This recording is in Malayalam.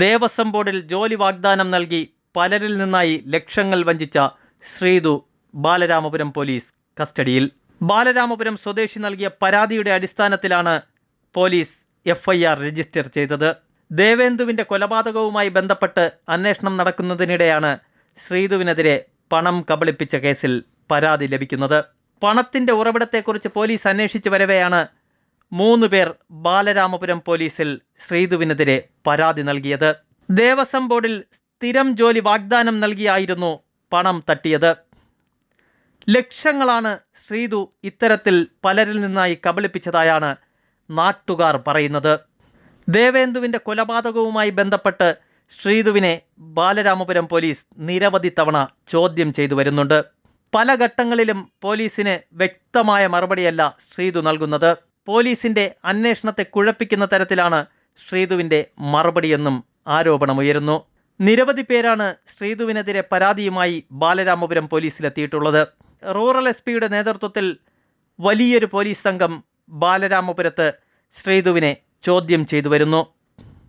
ദേവസ്വം ബോർഡിൽ ജോലി വാഗ്ദാനം നൽകി പലരിൽ നിന്നായി ലക്ഷങ്ങൾ വഞ്ചിച്ച ശ്രീതു ബാലരാമപുരം പോലീസ് കസ്റ്റഡിയിൽ. ബാലരാമപുരം സ്വദേശി നൽകിയ പരാതിയുടെ അടിസ്ഥാനത്തിലാണ് പോലീസ് എഫ്ഐആർ രജിസ്റ്റർ ചെയ്തത്. ദേവേന്ദുവിന്റെ കൊലപാതകവുമായി ബന്ധപ്പെട്ട് അന്വേഷണം നടക്കുന്നതിനിടെയാണ് ശ്രീതുവിനെതിരെ പണം കബളിപ്പിച്ച കേസിൽ പരാതി ലഭിക്കുന്നത്. പണത്തിന്റെ ഉറവിടത്തെക്കുറിച്ച് പോലീസ് അന്വേഷിച്ചു വരവെയാണ് മൂന്ന് പേർ ബാലരാമപുരം പോലീസിൽ ശ്രീധുവിനെതിരെ പരാതി നൽകിയത്. ദേവസ്വം ബോർഡിൽ സ്ഥിരം ജോലി വാഗ്ദാനം നൽകിയായിരുന്നു പണം തട്ടിയത്. ലക്ഷങ്ങളാണ് ശ്രീതു ഇത്തരത്തിൽ പലരിൽ നിന്നായി കബളിപ്പിച്ചതായാണ് നാട്ടുകാർ പറയുന്നത്. ദേവേന്ദുവിന്റെ കൊലപാതകവുമായി ബന്ധപ്പെട്ട് ശ്രീതുവിനെ ബാലരാമപുരം പോലീസ് നിരവധി തവണ ചോദ്യം ചെയ്തു വരുന്നുണ്ട്. പല ഘട്ടങ്ങളിലും പോലീസിന് വ്യക്തമായ മറുപടിയല്ല ശ്രീതു നൽകുന്നത്. പോലീസിന്റെ അന്വേഷണത്തെ കുഴപ്പിക്കുന്ന തരത്തിലാണ് ശ്രീതുവിന്റെ മറുപടിയെന്നും ആരോപണമുയരുന്നു. നിരവധി പേരാണ് ശ്രീതുവിനെതിരെ പരാതിയുമായി ബാലരാമപുരം പോലീസിലെത്തിയിട്ടുള്ളത്. റൂറൽ എസ് പിയുടെ നേതൃത്വത്തിൽ വലിയൊരു പോലീസ് സംഘം ബാലരാമപുരത്ത് ശ്രീതുവിനെ ചോദ്യം ചെയ്തു വരുന്നു.